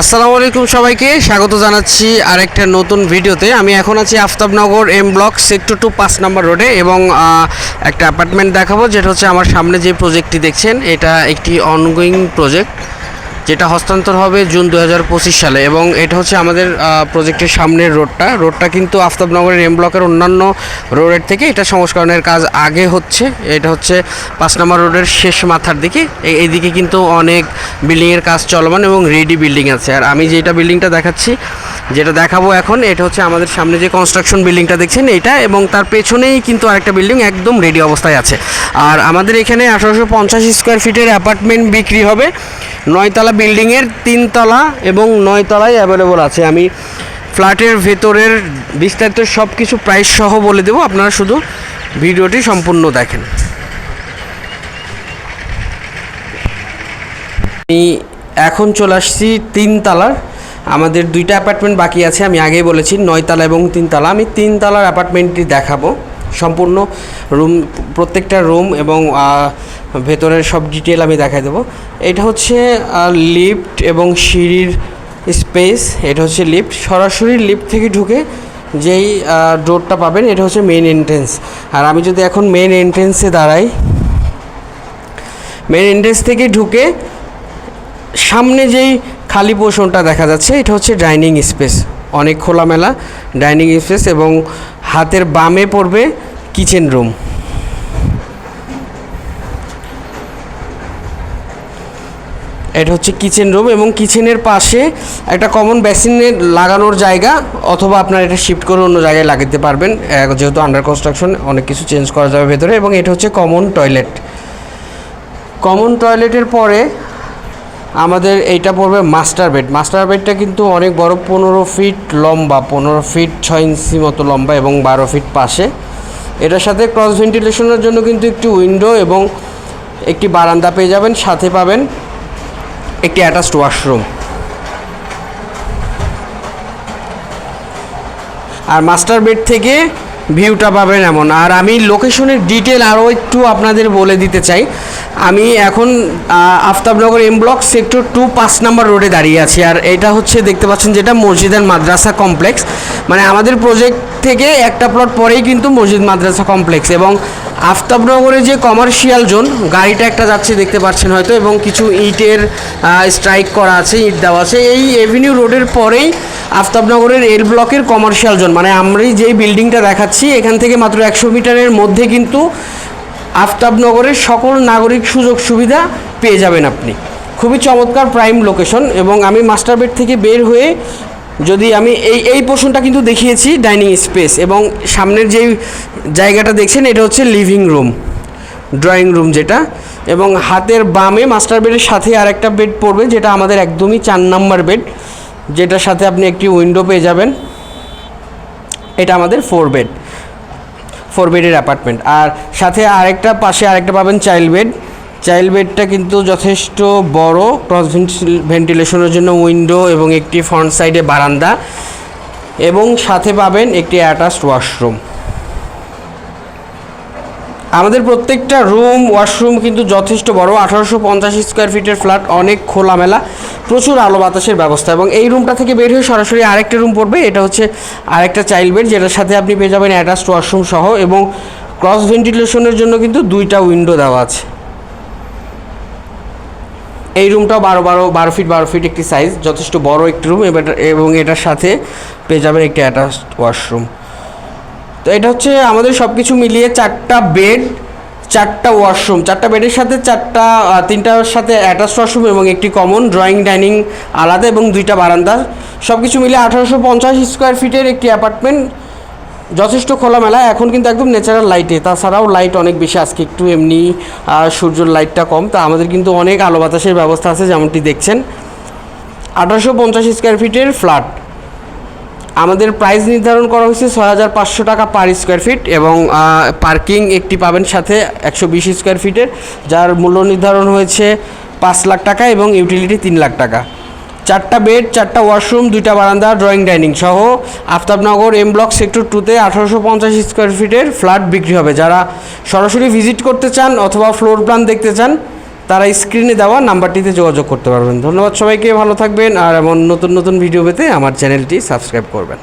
আসসালামু আলাইকুম সবাইকে। স্বাগত জানাচ্ছি আরেকটা নতুন ভিডিওতে। আমি এখন আছি Aftabnagar M block sector two পাঁচ নম্বর রোডে এবং একটা অ্যাপার্টমেন্ট দেখাবো, যেটা হচ্ছে আমার সামনে যে প্রজেক্টটি দেখছেন, এটা একটি অনগোয়িং প্রজেক্ট যেটা হস্তান্তর হবে জুন দু হাজার পঁচিশ সালে এবং এটা হচ্ছে আমাদের প্রজেক্টের সামনের রোডটা রোডটা কিন্তু আফতাবনগরের এম ব্লকের অন্যান্য রোডের থেকে এটা সংস্করণের কাজ আগে হচ্ছে। এটা হচ্ছে পাঁচ নম্বর রোডের শেষ মাথার দিকে। এই- এইদিকে কিন্তু অনেক বিল্ডিংয়ের কাজ চলমান এবং রেডি বিল্ডিং আছে। আর আমি যেটা বিল্ডিংটা দেখাচ্ছি যেটা দেখাবো এখন, এটা হচ্ছে আমাদের সামনে যে কনস্ট্রাকশন বিল্ডিংটা দেখছেন, এটা এবং তার পেছনেই কিন্তু আরেকটা বিল্ডিং একদম রেডি অবস্থায় আছে। আর আমাদের এখানে আঠারোশো পঞ্চাশ স্কোয়ার ফিটের অ্যাপার্টমেন্ট বিক্রি হবে। নয়তলা বিল্ডিংয়ের তিনতলা এবং নয়তলায় অ্যাভেলেবল আছে। আমি ফ্ল্যাটের ভেতরের বিস্তারিত সব কিছু প্রাইস সহ বলে দেবো, আপনারা শুধু ভিডিওটি সম্পূর্ণ দেখেন। আমি এখন চলে আসছি তিনতলার আমাদের দুইটা অ্যাপার্টমেন্ট বাকি আছে, আমি আগেই বলেছি, নয়তলা এবং তিনতলা। আমি তিনতলার অ্যাপার্টমেন্টটি দেখাবো। সম্পূর্ণ রুম প্রত্যেকটা রুম এবং ভেতরের সব ডিটেল আমি দেখাই দেবো। এটা হচ্ছে লিফট এবং সিঁড়ির স্পেস এটা হচ্ছে লিফট সরাসরি লিফট থেকে ঢুকে যেই ডোরটা পাবেন, এটা হচ্ছে মেন এন্ট্রেন্স আর আমি যদি এখন মেন এন্ট্রেন্সে দাঁড়াই মেন এন্ট্রেন্স থেকে ঢুকে সামনে যেই খালি পোর্শনটা দেখা যাচ্ছে, এটা হচ্ছে ডাইনিং স্পেস। অনেক খোলামেলা ডাইনিং স্পেস এবং হাতের বামে পড়বে কিচেন রুম। এটা হচ্ছে কিচেন রুম এবং কিচেনের পাশে একটা কমন বেসিনের লাগানোর জায়গা অথবা আপনার এটা শিফট করে অন্য জায়গায় লাগাতে পারবেন। যেহেতু আন্ডার কনস্ট্রাকশন অনেক কিছু চেঞ্জ করা যাবে ভেতরে এবং এটা হচ্ছে কমন টয়লেট কমন টয়লেটের পরে আমাদের এইটা পড়বে মাস্টার বেড। মাস্টার বেডটা কিন্তু অনেক বড়, পনেরো ফিট লম্বা, পনেরো ফিট ছয় ইঞ্চি মতো লম্বা এবং বারো ফিট পাশে। এটার সাথে ক্রস ভেন্টিলেশনের জন্য কিন্তু একটি উইন্ডো এবং একটি বারান্দা পেয়ে যাবেন, সাথে পাবেন একটি অ্যাটাচড ওয়াশরুম আর মাস্টার বেড থেকে ভিউটা পাবেন এমন। আর আমি লোকেশনের ডিটেল আরও একটু আপনাদের বলে দিতে চাই। আমি এখন Aftabnagar M block sector two পাঁচ নাম্বার রোডে দাঁড়িয়ে আছি। আর এটা হচ্ছে, দেখতে পাচ্ছেন যেটা মসজিদ অ্যান্ড মাদ্রাসা কমপ্লেক্স মানে আমাদের প্রজেক্ট থেকে একটা প্লট পরেই কিন্তু মসজিদ, মাদ্রাসা কমপ্লেক্স এবং আফতাবনগরে যে কমার্শিয়াল জোন গাড়িটা একটা যাচ্ছে দেখতে পাচ্ছেন হয়তো, এবং কিছু ইটের স্ট্রাইক করা আছে, ইট দেওয়া আছে। এই এভিনিউ রোডের পরেই আফতাবনগরের এল ব্লকের কমার্শিয়াল জোন মানে আমরা যেই বিল্ডিংটা দেখাচ্ছি, এখান থেকে মাত্র একশো মিটারের মধ্যে কিন্তু আফতাবনগরের সকল নাগরিক সুযোগ সুবিধা পেয়ে যাবেন আপনি। খুবই চমৎকার প্রাইম লোকেশন এবং আমি মাস্টার বেড থেকে বের হয়ে যদি আমি এই এই পোর্শনটা কিন্তু দেখিয়েছি ডাইনিং স্পেস এবং সামনের যেই জায়গাটা দেখছেন, এটা হচ্ছে লিভিং রুম ড্রয়িং রুম যেটা। এবং হাতের বামে মাস্টার বেডের সাথে আরেকটা বেড পড়বে, যেটা আমাদের একদমই চার নাম্বার বেড যেটার সাথে আপনি একটি উইন্ডো পেয়ে যাবেন। এটা আমাদের ফোর বেড ফোর বেডের অ্যাপার্টমেন্ট আর সাথে আরেকটা পাশে আরেকটা পাবেন চাইল্ড বেড চাইল্ড বেডটা কিন্তু যথেষ্ট বড় ক্রস ভেন্টিলেশনের জন্য উইন্ডো এবং একটি ফ্রন্ট সাইডে বারান্দা এবং সাথে পাবেন একটি অ্যাটাচড ওয়াশরুম আমাদের প্রত্যেকটা রুম ওয়াশরুম কিন্তু যথেষ্ট বড়, আঠারোশো পঞ্চাশ স্কোয়ার ফিটের ফ্ল্যাট অনেক খোলামেলা, প্রচুর আলো বাতাসের ব্যবস্থা এবং এই রুমটা থেকে বের হয়ে সরাসরি আরেকটা রুম পড়বে, এটা হচ্ছে আরেকটা চাইল্ড বেড, যেটার সাথে আপনি পেয়ে যাবেন অ্যাটাচড ওয়াশরুম সহ এবং ক্রস ভেন্টিলেশনের জন্য কিন্তু দুইটা উইন্ডো দেওয়া আছে। এই রুমটাও বারো বারো বারো ফিট বারো ফিট একটি সাইজ যথেষ্ট বড় একটি রুম এবং এটার সাথে পেয়ে যাবেন একটি অ্যাটাচড ওয়াশরুম তো এটা হচ্ছে আমাদের সব কিছু মিলিয়ে চারটা বেড চারটা ওয়াশরুম চারটা বেডের সাথে চারটা তিনটার সাথে অ্যাটাচ ওয়াশরুম এবং একটি কমন ড্রয়িং ডাইনিং আলাদা এবং দুইটা বারান্দা। সব কিছু মিলিয়ে আঠারোশো পঞ্চাশ স্কোয়ার ফিটের একটি অ্যাপার্টমেন্ট যথেষ্ট খোলামেলা, এখন কিন্তু একদম ন্যাচারাল লাইটে তাছাড়াও লাইট অনেক বেশি, আজকে একটু এমনি সূর্যের লাইটটা কম। তা আমাদের কিন্তু অনেক আলো বাতাসের ব্যবস্থা আছে, যেমনটি দেখছেন। আঠারোশো পঞ্চাশ স্কোয়ার ফিটের ফ্ল্যাট আমাদের প্রাইস নির্ধারণ করা হয়েছে ছয় হাজার পাঁচশো টাকা পার স্কোয়ার ফিট এবং পার্কিং একটি পাবেন সাথে একশো বিশ স্কোয়ার ফিটের যার মূল্য নির্ধারণ হয়েছে পাঁচ লাখ টাকা এবং ইউটিলিটি তিন লাখ টাকা। চারটা বেড, চারটা ওয়াশরুম, দুইটা বারান্দা ড্রয়িং ডাইনিং সহ আফতাবনগর এম ব্লক সেক্টর টুতে আঠারোশো পঞ্চাশ স্কোয়ার ফিটের ফ্ল্যাট বিক্রি হবে। যারা সরাসরি ভিজিট করতে চান অথবা ফ্লোর প্ল্যান দেখতে চান, তারা স্ক্রিনে দেওয়া নাম্বারটিতে যোগাযোগ করতে পারবেন। ধন্যবাদ সবাইকে, ভালো থাকবেন, আর এমন নতুন নতুন ভিডিও পেতে আমার চ্যানেলটি সাবস্ক্রাইব করবেন।